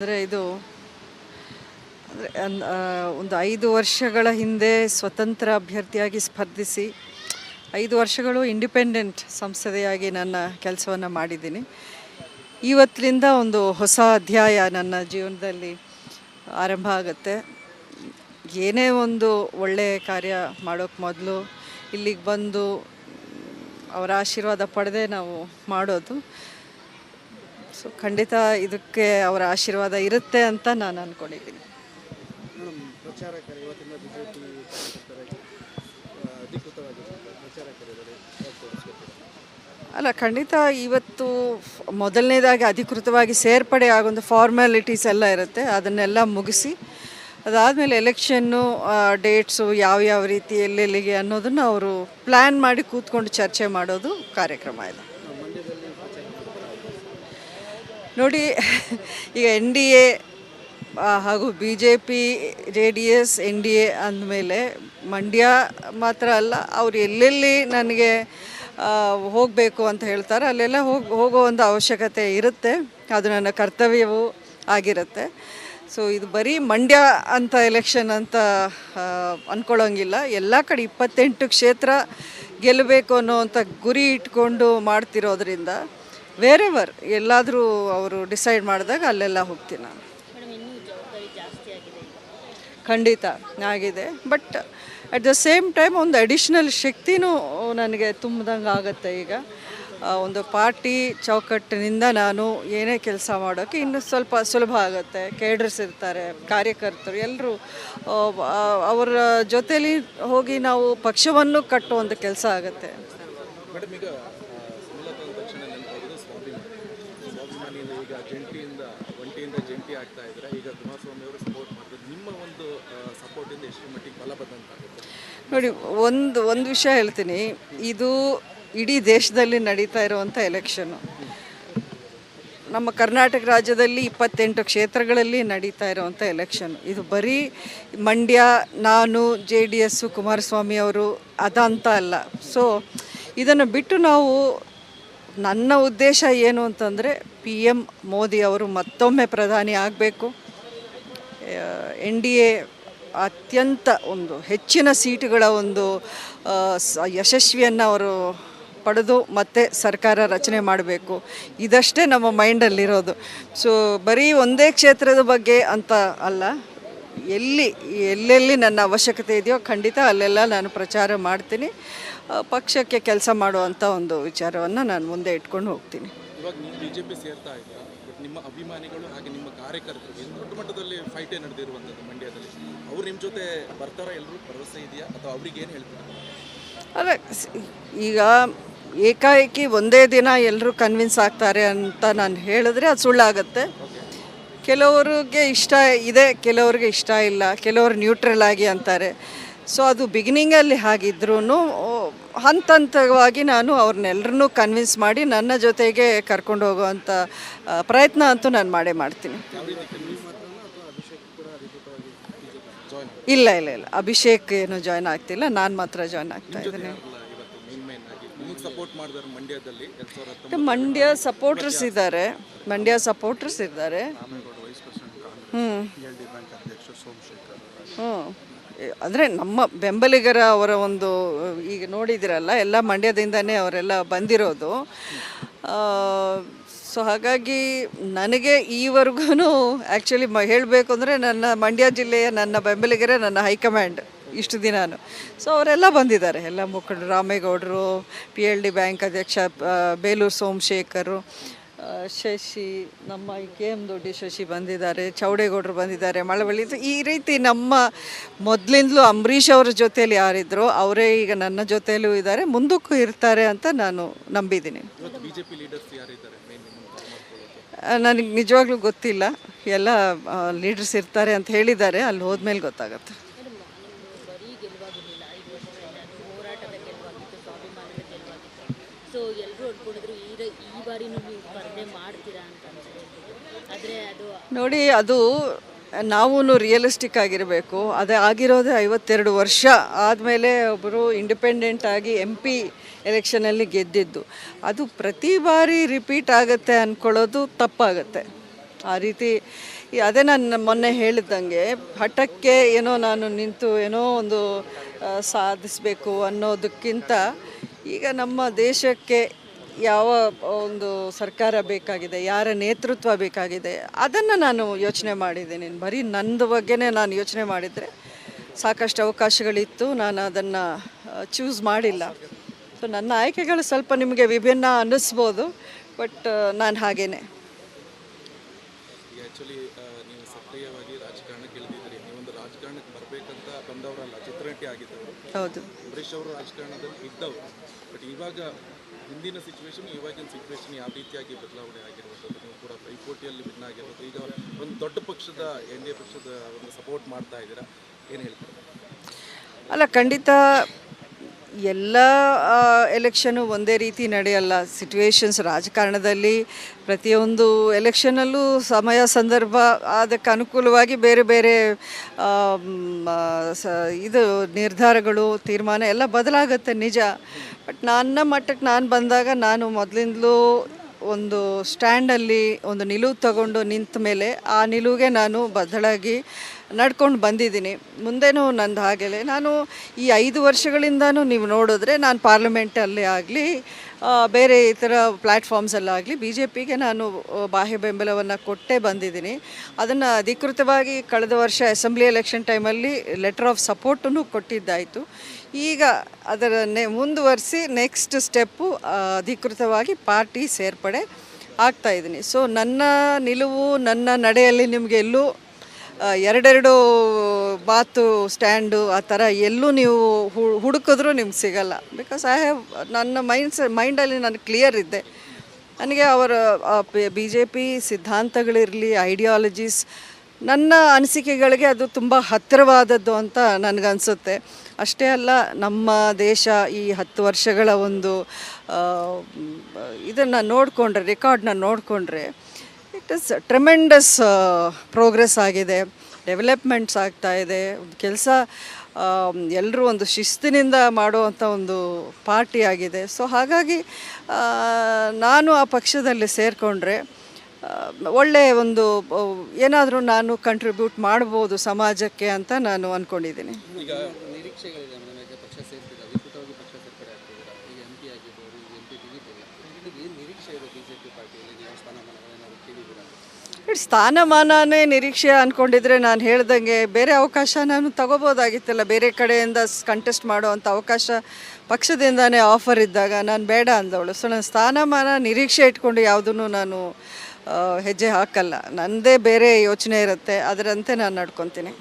ಅಂದರೆ ಇದು ಅಂದರೆ ಒಂದು ಐದು ವರ್ಷಗಳ ಹಿಂದೆ ಸ್ವತಂತ್ರ ಅಭ್ಯರ್ಥಿಯಾಗಿ ಸ್ಪರ್ಧಿಸಿ ಐದು ವರ್ಷಗಳು ಇಂಡಿಪೆಂಡೆಂಟ್ ಸಂಸದೆಯಾಗಿ ನನ್ನ ಕೆಲಸವನ್ನು ಮಾಡಿದ್ದೀನಿ. ಇವತ್ತಿನಿಂದ ಒಂದು ಹೊಸ ಅಧ್ಯಾಯ ನನ್ನ ಜೀವನದಲ್ಲಿ ಆರಂಭ ಆಗುತ್ತೆ. ಏನೇ ಒಂದು ಒಳ್ಳೆಯ ಕಾರ್ಯ ಮಾಡೋಕ್ಕೆ ಮೊದಲು ಇಲ್ಲಿಗೆ ಬಂದು ಅವರ ಆಶೀರ್ವಾದ ಪಡೆದೇ ನಾವು ಮಾಡೋದು. ಸೊ ಖಂಡಿತ ಇದಕ್ಕೆ ಅವರ ಆಶೀರ್ವಾದ ಇರುತ್ತೆ ಅಂತ ನಾನು ಅಂದ್ಕೊಂಡಿದ್ದೀನಿ ಅಲ್ಲ ಖಂಡಿತ ಇವತ್ತು ಮೊದಲನೇದಾಗಿ ಅಧಿಕೃತವಾಗಿ ಸೇರ್ಪಡೆ ಆಗೊಂದು ಫಾರ್ಮ್ಯಾಲಿಟೀಸ್ ಎಲ್ಲ ಇರುತ್ತೆ. ಅದನ್ನೆಲ್ಲ ಮುಗಿಸಿ ಅದಾದಮೇಲೆ ಎಲೆಕ್ಷನ್ನು ಡೇಟ್ಸು ಯಾವ್ಯಾವ ರೀತಿ ಎಲ್ಲೆಲ್ಲಿಗೆ ಅನ್ನೋದನ್ನು ಅವರು ಪ್ಲ್ಯಾನ್ ಮಾಡಿ ಕೂತ್ಕೊಂಡು ಚರ್ಚೆ ಮಾಡೋದು ಕಾರ್ಯಕ್ರಮ ಇದೆ ಮಂಡ್ಯದಲ್ಲಿ ಪ್ರಚಾರ ನೋಡಿ, ಈಗ ಎನ್ ಡಿ ಎ ಹಾಗೂ B J P J D S N D A ಅಂದಮೇಲೆ ಮಂಡ್ಯ ಮಾತ್ರ ಅಲ್ಲ, ಅವ್ರು ಎಲ್ಲೆಲ್ಲಿ ನನಗೆ ಹೋಗಬೇಕು ಅಂತ ಹೇಳ್ತಾರೆ, ಅಲ್ಲೆಲ್ಲ ಹೋಗಿ, ಹೋಗೋ ಒಂದು ಅವಶ್ಯಕತೆ ಇರುತ್ತೆ, ಅದು ನನ್ನ ಕರ್ತವ್ಯವೂ ಆಗಿರುತ್ತೆ. ಸೊ ಇದು ಬರೀ ಮಂಡ್ಯ ಅಂತ ಎಲೆಕ್ಷನ್ ಅಂತ ಅಂದ್ಕೊಳ್ಳೋಂಗಿಲ್ಲ ಎಲ್ಲ ಕಡೆ ಇಪ್ಪತ್ತೆಂಟು ಕ್ಷೇತ್ರ ಗೆಲ್ಲಬೇಕು ಅನ್ನೋ ಅಂಥ ಗುರಿ ಇಟ್ಕೊಂಡು ಮಾಡ್ತಿರೋದ್ರಿಂದ ವೇರೆವರ್ ಎಲ್ಲಾದರೂ ಅವರು ಡಿಸೈಡ್ ಮಾಡಿದಾಗ ಅಲ್ಲೆಲ್ಲ ಹೋಗ್ತೀನಿ ನಾನು. ಖಂಡಿತ ಆಗಿದೆ. But at the same time ಒಂದು ಅಡಿಷ್ನಲ್ ಶಕ್ತಿನೂ ನನಗೆ ತುಂಬಿದಂಗೆ ಆಗುತ್ತೆ ಈಗ. ಒಂದು ಪಾರ್ಟಿ ಚೌಕಟ್ಟಿನಿಂದ ನಾನು ಏನೇ ಕೆಲಸ ಮಾಡೋಕ್ಕೆ ಇನ್ನೂ ಸ್ವಲ್ಪ ಸುಲಭ ಆಗುತ್ತೆ. ಕೇಡರ್ಸ್ ಇರ್ತಾರೆ ಕಾರ್ಯಕರ್ತರು ಎಲ್ಲರೂ ಅವರ ಜೊತೆಯಲ್ಲಿ ಹೋಗಿ ನಾವು ಪಕ್ಷವನ್ನು ಕಟ್ಟುವಂಥ ಕೆಲಸ ಆಗುತ್ತೆ. ಜಂಟಿಯಿಂದ, ಒಂಟಿಯಿಂದ ಜಂಟಿ ಆಗ್ತಾ ಇದ್ದಾರೆ ಈಗ ಕುಮಾರಸ್ವಾಮಿ ಅವರು ಸಪೋರ್ಟ್ ಮಾಡ್ತಾರೆ. ನಿಮ್ಮ ಒಂದು ಸಪೋರ್ಟಿಂದ ಎಷ್ಟು ಮಟ್ಟಿಗೆ ಬಲ ಬಂದಂತಾಗುತ್ತೆ ನೋಡಿ, ಒಂದು ಒಂದು ವಿಷಯ ಹೇಳ್ತೀನಿ. ಇದು ಇಡೀ ದೇಶದಲ್ಲಿ ನಡೀತಾ ಇರುವಂಥ ಎಲೆಕ್ಷನ್ನು ನಮ್ಮ ಕರ್ನಾಟಕ ರಾಜ್ಯದಲ್ಲಿ ಇಪ್ಪತ್ತೆಂಟು ಕ್ಷೇತ್ರಗಳಲ್ಲಿ ನಡೀತಾ ಇರುವಂಥ ಎಲೆಕ್ಷನ್ ಇದು ಬರೀ ಮಂಡ್ಯ, ನಾನು, ಜೆ ಡಿ ಎಸ್ಸು ಕುಮಾರಸ್ವಾಮಿ ಅವರು ಅದಂತ ಅಲ್ಲ. ಸೊ ಇದನ್ನು ಬಿಟ್ಟು ನಾವು ನನ್ನ ಉದ್ದೇಶ ಏನು ಅಂತಂದರೆ ಪಿ ಎಂ ಮೋದಿ ಅವರು ಮತ್ತೊಮ್ಮೆ ಪ್ರಧಾನಿ ಆಗಬೇಕು. ಎನ್ ಡಿ ಎ ಅತ್ಯಂತ ಒಂದು ಹೆಚ್ಚಿನ ಸೀಟುಗಳ ಒಂದು ಯಶಸ್ವಿಯನ್ನು ಅವರು ಪಡೆದು ಮತ್ತೆ ಸರ್ಕಾರ ರಚನೆ ಮಾಡಬೇಕು. ಇದಷ್ಟೇ ನಮ್ಮ ಮೈಂಡಲ್ಲಿರೋದು. ಸೊ ಬರೀ ಒಂದೇ ಕ್ಷೇತ್ರದ ಬಗ್ಗೆ ಅಂತ ಅಲ್ಲ, ಎಲ್ಲಿ, ಎಲ್ಲೆಲ್ಲಿ ನನ್ನ ಅವಶ್ಯಕತೆ ಇದೆಯೋ ಖಂಡಿತ ಅಲ್ಲೆಲ್ಲ ನಾನು ಪ್ರಚಾರ ಮಾಡ್ತೀನಿ. ಪಕ್ಷಕ್ಕೆ ಕೆಲಸ ಮಾಡುವಂಥ ಒಂದು ವಿಚಾರವನ್ನು ನಾನು ಮುಂದೆ ಇಟ್ಕೊಂಡು ಹೋಗ್ತೀನಿ. ಇವಾಗ ನೀವು ಬಿಜೆಪಿ ಸೇರ್ತಾ ಇದ್ದೀರಾ ನಿಮ್ಮ ಅಭಿಮಾನಿಗಳು ಹಾಗೆ ನಿಮ್ಮ ಕಾರ್ಯಕರ್ತರು ದೊಡ್ಡ ಮಟ್ಟದಲ್ಲಿ ಫೈಟೇ ನಡೆದಿರುವಂಥದ್ದು ಮಂಡ್ಯದಲ್ಲಿ? ಅವ್ರು ನಿಮ್ಮ ಜೊತೆ ಬರ್ತಾರಾ ಎಲ್ಲರೂ ಭರವಸೆ ಇದೆಯಾ? ಅಥವಾ ಅವ್ರಿಗೆ ಏನು ಹೇಳ್ತೀರಾ? ಅಲ್ಲ ಈಗ ಏಕಾಏಕಿ ಒಂದೇ ದಿನ ಎಲ್ಲರೂ ಕನ್ವಿನ್ಸ್ ಆಗ್ತಾರೆ ಅಂತ ನಾನು ಹೇಳಿದ್ರೆ ಅದು ಸುಳ್ಳಾಗತ್ತೆ. ಕೆಲವರಿಗೆ ಇಷ್ಟ ಇದೆ ಕೆಲವ್ರಿಗೆ ಇಷ್ಟ ಇಲ್ಲ ಕೆಲವರು ನ್ಯೂಟ್ರಲ್ ಆಗಿ ಅಂತಾರೆ. ಸೊ ಅದು ಬಿಗಿನಿಂಗಲ್ಲಿ ಹಾಗಿದ್ರೂ ಹಂತ ಹಂತವಾಗಿ ನಾನು ಅವ್ರನ್ನೆಲ್ಲರನ್ನೂ ಕನ್ವಿನ್ಸ್ ಮಾಡಿ ನನ್ನ ಜೊತೆಗೆ ಕರ್ಕೊಂಡು ಹೋಗುವಂಥ ಪ್ರಯತ್ನ ಅಂತೂ ನಾನು ಮಾಡೇ ಮಾಡ್ತೀನಿ. ಇಲ್ಲ ಇಲ್ಲ ಇಲ್ಲ. ಅಭಿಷೇಕ್ ಏನು ಜಾಯ್ನ್ ಆಗ್ತಿಲ್ಲ. ನಾನು ಮಾತ್ರ ಜಾಯ್ನ್ ಆಗ್ತಾ ಇದ್ದೀನಿ. ಮಂಡ್ಯ ಸಪೋರ್ಟರ್ಸ್ ಇದ್ದಾರೆ. ಮಂಡ್ಯ ಸಪೋರ್ಟರ್ಸ್ ಇದ್ದಾರೆ. ಹ್ಞೂ ಹ್ಞೂ ಅಂದರೆ ನಮ್ಮ ಬೆಂಬಲಿಗರ ಅವರ ಒಂದು, ಈಗ ನೋಡಿದಿರಲ್ಲ, ಎಲ್ಲ ಮಂಡ್ಯದಿಂದನೇ ಅವರೆಲ್ಲ ಬಂದಿರೋದು. ಸೊ ಹಾಗಾಗಿ ನನಗೆ ಈವರೆಗೂ ಆ್ಯಕ್ಚುಲಿ ಮ, ಹೇಳಬೇಕು ಅಂದರೆ ನನ್ನ ಮಂಡ್ಯ ಜಿಲ್ಲೆಯ ನನ್ನ ಬೆಂಬಲಿಗರೇ ನನ್ನ ಹೈಕಮಾಂಡ್ ಇಷ್ಟು ದಿನಾನು ಸೊ ಅವರೆಲ್ಲ ಬಂದಿದ್ದಾರೆ, ಎಲ್ಲ ಮುಖಂಡರು ರಾಮೇಗೌಡರು ಪಿ ಎಲ್ ಡಿ ಬ್ಯಾಂಕ್ ಅಧ್ಯಕ್ಷ ಬೇಲೂರು ಸೋಮಶೇಖರು ಶಶಿ ನಮ್ಮ ಈ ಕೆ ಎಂ ದೊಡ್ಡಿ ಶಶಿ ಬಂದಿದ್ದಾರೆ ಚೌಡೇಗೌಡರು ಬಂದಿದ್ದಾರೆ ಮಳವಳ್ಳಿ ಇದು ಈ ರೀತಿ ನಮ್ಮ ಮೊದಲಿಂದಲೂ ಅಂಬರೀಷ್ ಅವರ ಜೊತೆಯಲ್ಲಿ ಯಾರಿದ್ರು ಅವರೇ ಈಗ ನನ್ನ ಜೊತೆಯಲ್ಲೂ ಇದ್ದಾರೆ ಮುಂದಕ್ಕೂ ಇರ್ತಾರೆ ಅಂತ ನಾನು ನಂಬಿದ್ದೀನಿ. ಇವತ್ತು ಬಿಜೆಪಿ ಲೀಡರ್ಸ್ ಯಾರಿದ್ದಾರೆ? ಮೇನ್ ನನಗೆ ನಿಜವಾಗ್ಲೂ ಗೊತ್ತಿಲ್ಲ. ಎಲ್ಲ ಲೀಡರ್ಸ್ ಇರ್ತಾರೆ ಅಂತ ಹೇಳಿದ್ದಾರೆ ಅಲ್ಲಿ ಹೋದ್ಮೇಲೆ ಗೊತ್ತಾಗುತ್ತೆ. ಸೊ ಎಲ್ಲರೂ ಈ ಈ ಬಾರಿನೂ ನೀವು ಸ್ಪರ್ಧೆ ಮಾಡ್ತೀರಾ ಅಂತ ಅಂತ ಹೇಳ್ಬಿಟ್ಟು ಆದರೆ ಅದು ನೋಡಿ, ಅದು ನಾವು ರಿಯಲಿಸ್ಟಿಕ್ ಆಗಿರಬೇಕು. ಅದೇ ಆಗಿರೋದೇ ಐವತ್ತೆರಡು ವರ್ಷ ಆದಮೇಲೆ ಒಬ್ಬರು ಇಂಡಿಪೆಂಡೆಂಟ್ ಆಗಿ ಎಂ ಪಿ ಎಲೆಕ್ಷನಲ್ಲಿ ಗೆದ್ದಿದ್ದು. ಅದು ಪ್ರತಿ ಬಾರಿ ರಿಪೀಟ್ ಆಗುತ್ತೆ ಅಂದ್ಕೊಳ್ಳೋದು ತಪ್ಪಾಗುತ್ತೆ. ಆ ರೀತಿ ಅದೇ ನಾನು ಮೊನ್ನೆ ಹೇಳಿದ್ದಂಗೆ, ಹಠಕ್ಕೆ ಏನೋ ನಾನು ನಿಂತು ಏನೋ ಒಂದು ಸಾಧಿಸಬೇಕು ಅನ್ನೋದಕ್ಕಿಂತ ಈಗ ನಮ್ಮ ದೇಶಕ್ಕೆ ಯಾವ ಒಂದು ಸರ್ಕಾರ ಬೇಕಾಗಿದೆ, ಯಾರ ನೇತೃತ್ವ ಬೇಕಾಗಿದೆ, ಅದನ್ನು ನಾನು ಯೋಚನೆ ಮಾಡಿದ್ದೀನಿ. ಬರೀ ನಂದು ಬಗ್ಗೆನೇ ನಾನು ಯೋಚನೆ ಮಾಡಿದರೆ ಸಾಕಷ್ಟು ಅವಕಾಶಗಳಿತ್ತು. ನಾನು ಅದನ್ನು ಚೂಸ್ ಮಾಡಿಲ್ಲ. ಸೊ ನನ್ನ ಆಯ್ಕೆಗಳು ಸ್ವಲ್ಪ ನಿಮಗೆ ವಿಭಿನ್ನ ಅನ್ನಿಸ್ಬೋದು ಬಟ್ ನಾನು ಹಾಗೇನೆ ಈಗ ಆ್ಯಕ್ಚುಲಿ ನೀವು ಸಕ್ರಿಯವಾಗಿ ರಾಜಕಾರಣಕ್ಕೆ ಇಳಿದಿದ್ದೀರಿ ನೀವೊಂದು ರಾಜಕಾರಣಕ್ಕೆ ಬರಬೇಕಂತ ಬಂದವರಲ್ಲ ಚಿತ್ರನಟಿ ಆಗಿದ್ದವರು ಹೌದು. ಅಂಬರೀಶ್ ಅವರು ರಾಜಕಾರಣದಲ್ಲಿ ಇದ್ದವರು. ಬಟ್ ಇವಾಗ ಹಿಂದಿನ ಸಿಚುವೇಶನ್ ಇವಾಗಿನ ಸಿಚುವೇಶನ್ ಯಾವ ರೀತಿಯಾಗಿ ಬದಲಾವಣೆ ಆಗಿರುವಂಥದ್ದು ನೀವು ಕೂಡ ಪೈಪೋಟಿಯಲ್ಲಿ ಭಿನ್ನ ಆಗಿರೋದು ಈಗ ಒಂದು ದೊಡ್ಡ ಪಕ್ಷದ ಎನ್ ಡಿ ಎ ಪಕ್ಷದ ಒಂದು ಸಪೋರ್ಟ್ ಮಾಡ್ತಾ ಇದ್ದೀರಾ? ಏನು ಹೇಳ್ತೀರಾ? ಅಲ್ಲ ಖಂಡಿತ ಎಲ್ಲ ಎಲೆಕ್ಷನ್ನು ಒಂದೇ ರೀತಿ ನಡೆಯಲ್ಲ. ಸಿಚುವೇಶನ್ಸ್ ರಾಜಕಾರಣದಲ್ಲಿ ಪ್ರತಿಯೊಂದು ಎಲೆಕ್ಷನಲ್ಲೂ ಸಮಯ, ಸಂದರ್ಭ ಅದಕ್ಕೆ ಅನುಕೂಲವಾಗಿ ಬೇರೆ ಬೇರೆ ಇದು ನಿರ್ಧಾರಗಳು, ತೀರ್ಮಾನ ಎಲ್ಲ ಬದಲಾಗುತ್ತೆ ನಿಜ. ಬಟ್ ನನ್ನ ಮಟ್ಟಕ್ಕೆ ನಾನು ಬಂದಾಗ ನಾನು ಮೊದಲಿಂದಲೂ ಒಂದು ಸ್ಟ್ಯಾಂಡಲ್ಲಿ ಒಂದು ನಿಲುವು ತಗೊಂಡು ನಿಂತ ಮೇಲೆ ಆ ನಿಲುವಿಗೆ ನಾನು ಬದಲಾಗಿ ನಡ್ಕೊಂಡು ಬಂದಿದ್ದೀನಿ. ಮುಂದೆನೂ ನಂದು ಹಾಗೆಲೆ ನಾನು ಈ ಐದು ವರ್ಷಗಳಿಂದನೂ ನೀವು ನೋಡಿದ್ರೆ ನಾನು ಪಾರ್ಲಿಮೆಂಟಲ್ಲಿ ಆಗಲಿ ಬೇರೆ ಇತರ ಪ್ಲ್ಯಾಟ್ಫಾರ್ಮ್ಸಲ್ಲಾಗಲಿ ಬಿ ಜೆ ಪಿಗೆ ನಾನು ಬಾಹ್ಯ ಬೆಂಬಲವನ್ನು ಕೊಟ್ಟೇ ಬಂದಿದ್ದೀನಿ. ಅದನ್ನು ಅಧಿಕೃತವಾಗಿ ಕಳೆದ ವರ್ಷ ಅಸೆಂಬ್ಲಿ ಎಲೆಕ್ಷನ್ ಟೈಮಲ್ಲಿ ಲೆಟರ್ ಆಫ್ ಸಪೋರ್ಟನ್ನು ಕೊಟ್ಟಿದ್ದಾಯಿತು. ಈಗ ಅದರ ನೆ ಮುಂದುವರಿಸಿ ನೆಕ್ಸ್ಟ್ ಸ್ಟೆಪ್ಪು ಅಧಿಕೃತವಾಗಿ ಪಾರ್ಟಿ ಸೇರ್ಪಡೆ ಆಗ್ತಾ ಇದ್ದೀನಿ. ಸೊ ನನ್ನ ನಿಲುವು, ನನ್ನ ನಡೆಯಲ್ಲಿ ನಿಮಗೆ ಎಲ್ಲೂ ಎರಡೆರಡು ಮಾತು ಸ್ಟ್ಯಾಂಡು, ಆ ಥರ ಎಲ್ಲೂ ನೀವು ಹುಡುಕಿದ್ರೂ ನಿಮ್ಗೆ ಸಿಗಲ್ಲ. ಬಿಕಾಸ್ ಐ ಹ್ಯಾವ್ ನನ್ನ ಮೈಂಡ್ಸ್, ಮೈಂಡಲ್ಲಿ ನಾನು ಕ್ಲಿಯರ್ ಇದ್ದೆ. ನನಗೆ ಅವರ ಬಿ ಜೆ ಪಿ ಸಿದ್ಧಾಂತಗಳಿರಲಿ ಐಡಿಯಾಲಜೀಸ್ ನನ್ನ ಅನಿಸಿಕೆಗಳಿಗೆ ಅದು ತುಂಬ ಹತ್ತಿರವಾದದ್ದು ಅಂತ ನನಗನ್ಸುತ್ತೆ. ಅಷ್ಟೇ ಅಲ್ಲ, ನಮ್ಮ ದೇಶ ಈ ಹತ್ತು ವರ್ಷಗಳ ಒಂದು ಇದನ್ನು ನೋಡಿಕೊಂಡ್ರೆ ರೆಕಾರ್ಡ್ನ ನೋಡಿಕೊಂಡ್ರೆ ಇಟ್ ಇಸ್ ಟ್ರೆಮೆಂಡಸ್ ಪ್ರೋಗ್ರೆಸ್ ಆಗಿದೆ. ಡೆವಲಪ್ಮೆಂಟ್ಸ್ ಆಗ್ತಾ ಇದೆ. ಕೆಲಸ ಎಲ್ಲರೂ ಒಂದು ಶಿಸ್ತಿನಿಂದ ಮಾಡುವಂಥ ಒಂದು ಪಾರ್ಟಿ ಆಗಿದೆ. ಸೊ, ಹಾಗಾಗಿ ನಾನು ಆ ಪಕ್ಷದಲ್ಲಿ ಸೇರಿಕೊಂಡ್ರೆ ಒಳ್ಳೆಯ ಒಂದು ಏನಾದರೂ ನಾನು ಕಂಟ್ರಿಬ್ಯೂಟ್ ಮಾಡ್ಬೋದು ಸಮಾಜಕ್ಕೆ ಅಂತ ನಾನು ಅಂದ್ಕೊಂಡಿದ್ದೀನಿ ಸ್ಥಾನಮಾನನೇ ನಿರೀಕ್ಷೆ ಅಂದ್ಕೊಂಡಿದ್ರೆ ನಾನು ಹೇಳ್ದಂಗೆ ಬೇರೆ ಅವಕಾಶ ನಾನು ತಗೋಬೋದಾಗಿತ್ತಲ್ಲ, ಬೇರೆ ಕಡೆಯಿಂದ ಕಂಟೆಸ್ಟ್ ಮಾಡುವಂಥ ಅವಕಾಶ ಪಕ್ಷದಿಂದನೇ ಆಫರ್ ಇದ್ದಾಗ. ನಾನು ಬೇಡ ಅಂದವಳು. ಸೊ ನನ್ನ ಸ್ಥಾನಮಾನ ನಿರೀಕ್ಷೆ ಇಟ್ಕೊಂಡು ಯಾವುದನ್ನು ನಾನು ಹೆಜ್ಜೆ ಹಾಕಲ್ಲ. ನನ್ನದೇ ಬೇರೆ ಯೋಚನೆ ಇರುತ್ತೆ. ಅದರಂತೆ ನಾನು ನಡ್ಕೊತೀನಿ.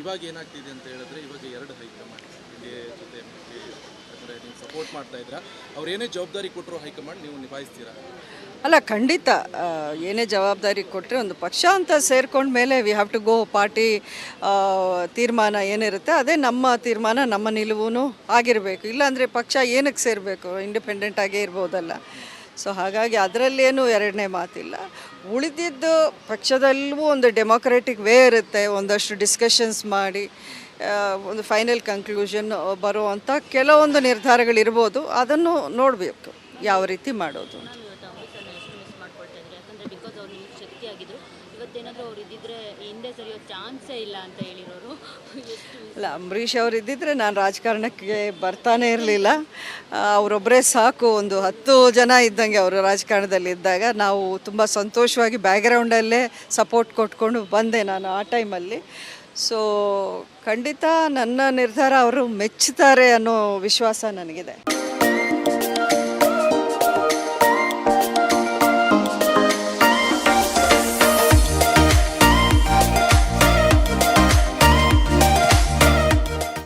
ಇವಾಗ ಏನಾಗ್ತಿದೆ ಅಂತ ಹೇಳಿದ್ರೆ, ಇವಾಗ ಎರಡು ಹೈಕಮಾಂಡ್ ಜೊತೆ ಅಂದರೆ ನೀವು ಸಪೋರ್ಟ್ ಮಾಡ್ತಾ ಇದ್ದೀರಾ? ಅವ್ರು ಏನೇ ಜವಾಬ್ದಾರಿ ಕೊಟ್ಟರು ಹೈಕಮಾಂಡ್ ನೀವು ನಿಭಾಯಿಸ್ತೀರಾ? ಅಲ್ಲ, ಖಂಡಿತ ಏನೇ ಜವಾಬ್ದಾರಿ ಕೊಟ್ಟರೆ ಒಂದು ಪಕ್ಷ ಅಂತ ಸೇರ್ಕೊಂಡ ಮೇಲೆ we have to go party ತೀರ್ಮಾನ ಏನಿರುತ್ತೆ, ಅದೇ ನಮ್ಮ ತೀರ್ಮಾನ, ನಮ್ಮ ನಿಲುವು ಆಗಿರಬೇಕು. ಇಲ್ಲಾಂದರೆ ಪಕ್ಷ ಏನಕ್ಕೆ ಸೇರಬೇಕು? ಇಂಡಿಪೆಂಡೆಂಟ್ ಆಗೇ ಇರ್ಬೋದಲ್ಲ. ಸೊ ಹಾಗಾಗಿ ಅದರಲ್ಲೇನು ಎರಡನೇ ಮಾತಿಲ್ಲ. ಉಳಿದಿದ್ದು ಪಕ್ಷದಲ್ಲೂ ಒಂದು ಡೆಮೊಕ್ರೆಟಿಕ್ ವೇ ಇರುತ್ತೆ, ಒಂದಷ್ಟು ಡಿಸ್ಕಷನ್ಸ್ ಮಾಡಿ. ಒಂದು ಫೈನಲ್ ಕನ್ಕ್ಲೂಷನ್ ಬರುವಂಥ ಕೆಲವೊಂದು ನಿರ್ಧಾರಗಳಿರ್ಬೋದು. ಅದನ್ನು ನೋಡಬೇಕು ಯಾವ ರೀತಿ ಮಾಡೋದು ಅಂತ. ಅಲ್ಲ ಅಂಬರೀಷ್ ಅವರು ಇದ್ದಿದ್ರೆ ನಾನು ರಾಜಕಾರಣಕ್ಕೆ ಬರ್ತಾನೆ ಇರಲಿಲ್ಲ. ಅವರೊಬ್ಬರೇ ಸಾಕು ಒಂದು ಹತ್ತು ಜನ ಇದ್ದಂಗೆ ಅವರು ರಾಜಕಾರಣದಲ್ಲಿ ಇದ್ದಾಗ ನಾವು ತುಂಬ ಸಂತೋಷವಾಗಿ ಬ್ಯಾಕ್ಗ್ರೌಂಡಲ್ಲೇ ಸಪೋರ್ಟ್ ಕೊಟ್ಕೊಂಡು ಬಂದೆ ನಾನು ಆ ಟೈಮಲ್ಲಿ ಸೊ ಖಂಡಿತ ನನ್ನ ನಿರ್ಧಾರ ಅವರು ಮೆಚ್ಚುತ್ತಾರೆ ಅನ್ನೋ ವಿಶ್ವಾಸ ನನಗಿದೆ.